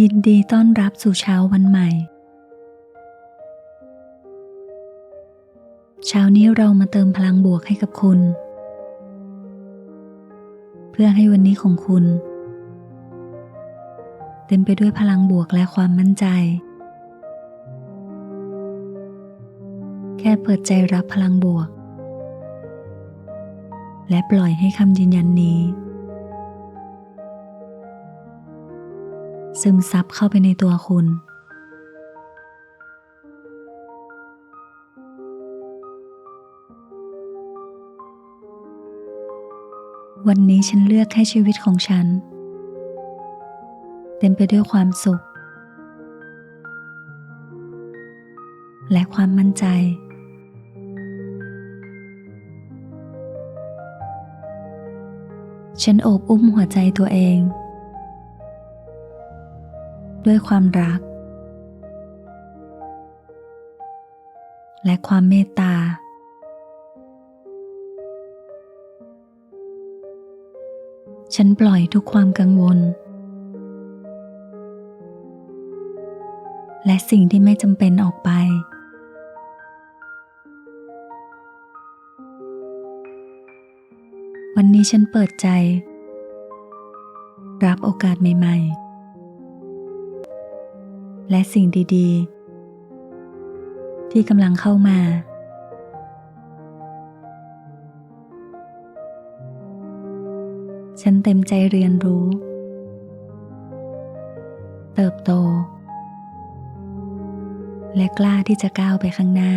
ยินดีต้อนรับสู่เช้าวันใหม่ เช้านี้เรามาเติมพลังบวกให้กับคุณ เพื่อให้วันนี้ของคุณ เต็มไปด้วยพลังบวกและความมั่นใจ แค่เปิดใจรับพลังบวก และปล่อยให้คำยืนยันนี้ ซึมซับเข้าไปในตัวคุณ วันนี้ฉันเลือกให้ชีวิตของฉัน เต็มไปด้วยความสุข และความมั่นใจฉันโอบอุ้มหัวใจตัวเอง ด้วยความรัก และความเมตตา ฉันปล่อยทุกความกังวล และสิ่งที่ไม่จำเป็นออกไป วันนี้ฉันเปิดใจ รับโอกาสใหม่ ๆ และสิ่งดีๆ ที่กำลังเข้ามาฉันเต็มใจเรียนรู้ เติบโต และกล้าที่จะก้าวไปข้างหน้า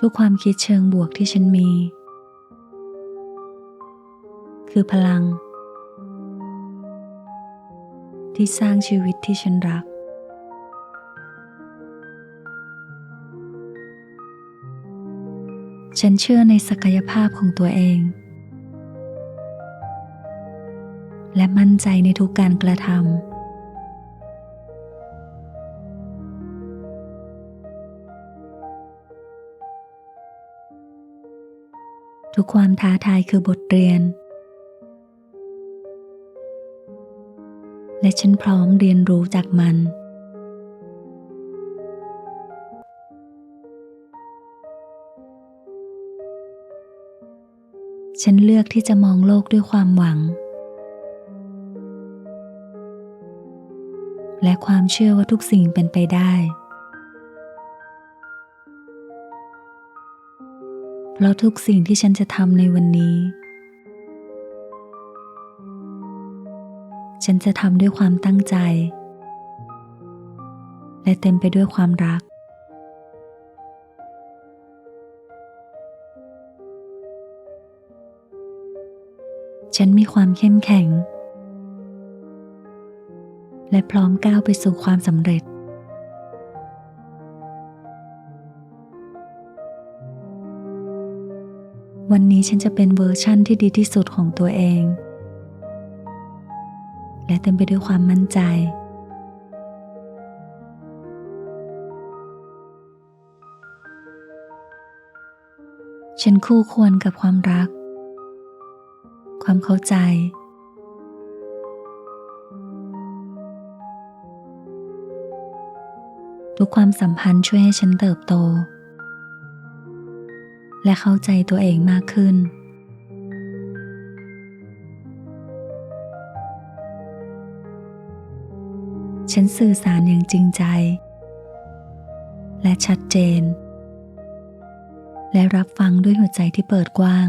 ทุกความคิดเชิงบวกที่ฉันมี คือพลัง ที่สร้างชีวิตที่ฉันรัก ฉันเชื่อในศักยภาพของตัวเอง และมั่นใจในทุกการกระทำทุกความท้าทายคือบทเรียน และฉันพร้อมเรียนรู้จากมัน ฉันเลือกที่จะมองโลกด้วยความหวัง และความเชื่อว่าทุกสิ่งเป็นไปได้ เพราะทุกสิ่งที่ฉันจะทำในวันนี้ ฉันจะทำด้วยความตั้งใจ และเต็มไปด้วยความรัก ฉันมีความเข้มแข็ง และพร้อมก้าวไปสู่ความสำเร็จ วันนี้ฉันจะเป็นเวอร์ชั่นที่ดีที่สุดของตัวเอง และเต็มไปด้วยความมั่นใจ ฉันคู่ควรกับความรัก ความเข้าใจ ทุกความสัมพันธ์ช่วยให้ฉันเติบโต และเข้าใจตัวเองมากขึ้น ฉันสื่อสารอย่างจริงใจ และชัดเจน และรับฟังด้วยหัวใจที่เปิดกว้าง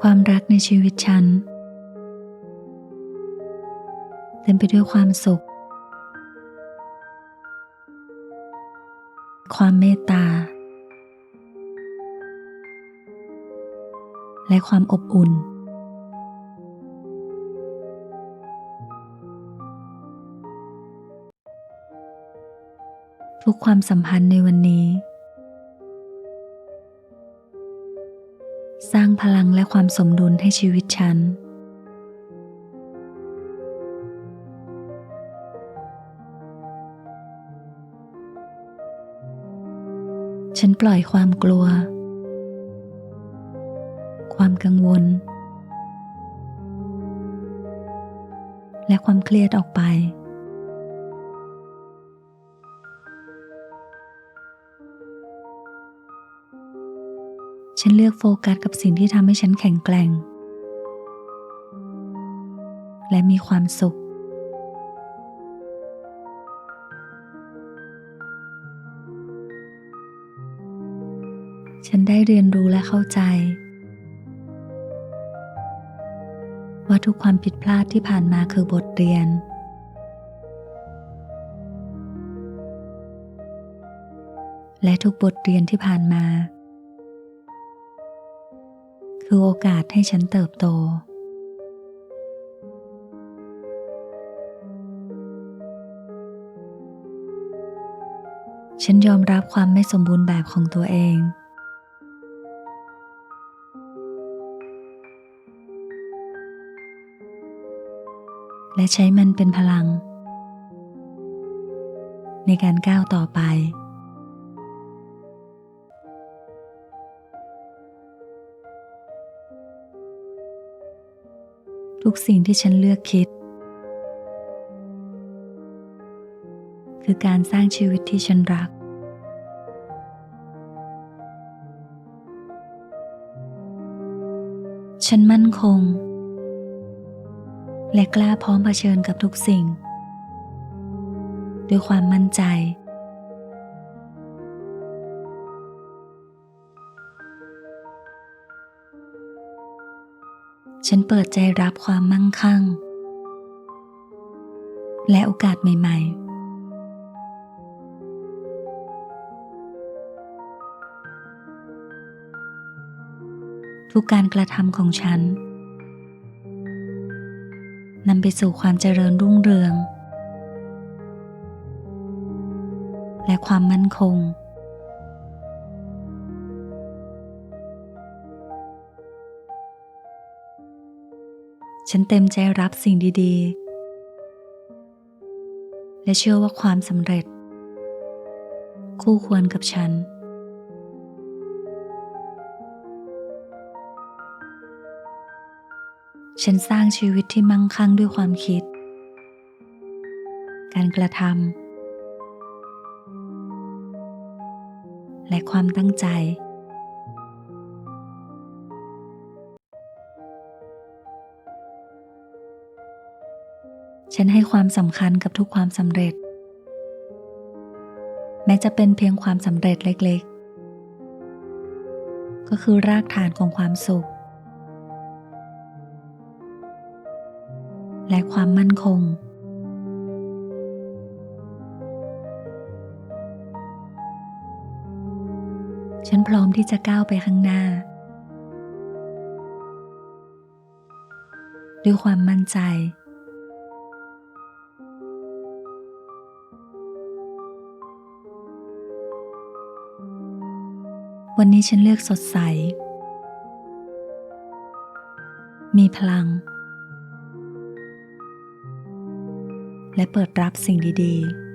ความรักในชีวิตฉันเต็มไปด้วยความสุข ความเมตตา และความอบอุ่น ทุกความสัมพันธ์ในวันนี้ สร้างพลังและความสมดุลให้ชีวิตฉันฉฉันปล่อยความกลัว ความกังวล และความเครียดออกไป ฉันเลือกโฟกัสกับสิ่งที่ทำให้ฉันแข็งแกร่ง และมีความสุขฉันได้เรียนรู้และเข้าใจ ทุกความผิดพลาดที่ผ่านมาคือบทเรียน และทุกบทเรียนที่ผ่านมา คือโอกาสให้ฉันเติบโต ฉันยอมรับความไม่สมบูรณ์แบบของตัวเอง และใช้มันเป็นพลัง ในการก้าวต่อไป ทุกสิ่งที่ฉันเลือกคิด คือการสร้างชีวิตที่ฉันรักฉันมั่นคง และกล้าพร้อมเผชิญกับทุกสิ่ง ด้วยความมั่นใจ ฉันเปิดใจรับความมั่งคั่ง และโอกาสใหม่ ๆทุกการกระทำของฉัน นำไปสู่ความเจริญรุ่งเรือง และความมั่นคง ฉันเต็มใจรับสิ่งดีๆ และเชื่อว่าความสำเร็จ คู่ควรกับฉัน ฉันสร้างชีวิตที่มั่งคั่งด้วยความคิด การกระทำและความตั้งใจ ฉันให้ความสำคัญกับทุกความสำเร็จ แม้จะเป็นเพียงความสำเร็จเล็ก ๆ ก็คือรากฐานของความสุข ความมั่นคง ฉันพร้อมที่จะก้าวไปข้างหน้า ด้วยความมั่นใจ วันนี้ฉันเลือกสดใส มีพลัง และเปิดรับสิ่งดีๆ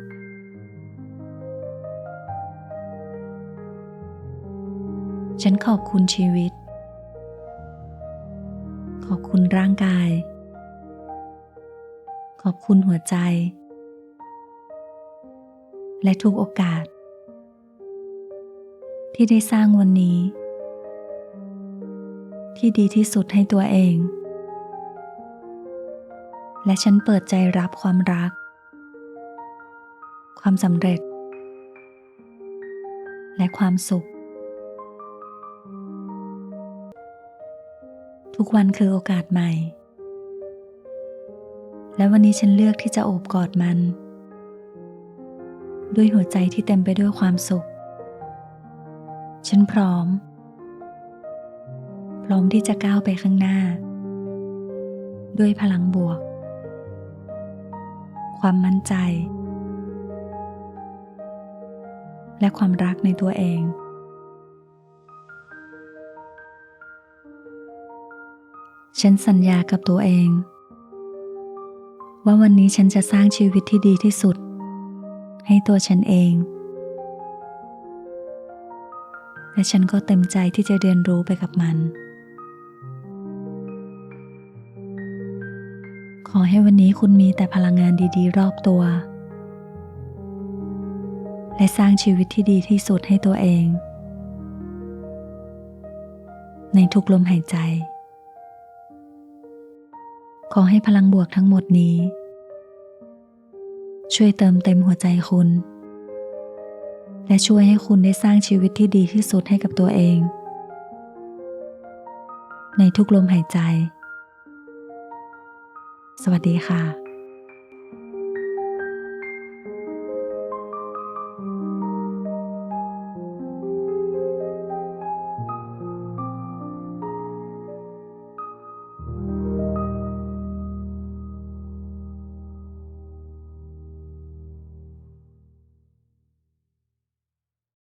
ฉันขอบคุณชีวิต ขอบคุณร่างกาย ขอบคุณหัวใจ และทุกโอกาส ที่ได้สร้างวันนี้ ที่ดีที่สุดให้ตัวเอง และฉันเปิดใจรับความรัก ความสำเร็จ และความสุข ทุกวันคือโอกาสใหม่ และวันนี้ฉันเลือกที่จะโอบกอดมัน ด้วยหัวใจที่เต็มไปด้วยความสุข ฉันพร้อม พร้อมที่จะก้าวไปข้างหน้า ด้วยพลังบวก ความมั่นใจ และความรักในตัวเอง ฉันสัญญากับตัวเอง ว่าวันนี้ฉันจะสร้างชีวิตที่ดีที่สุด ให้ตัวฉันเอง และฉันก็เต็มใจที่จะเรียนรู้ไปกับมัน ขอให้วันนี้คุณมีแต่พลังงานดีๆ รอบตัว และสร้างชีวิตที่ดีที่สุดให้ตัวเอง ในทุกลมหายใจ ขอให้พลังบวกทั้งหมดนี้ ช่วยเติมเต็มหัวใจคุณ และช่วยให้คุณได้สร้างชีวิตที่ดีที่สุดให้กับตัวเอง ในทุกลมหายใจ สวัสดีค่ะ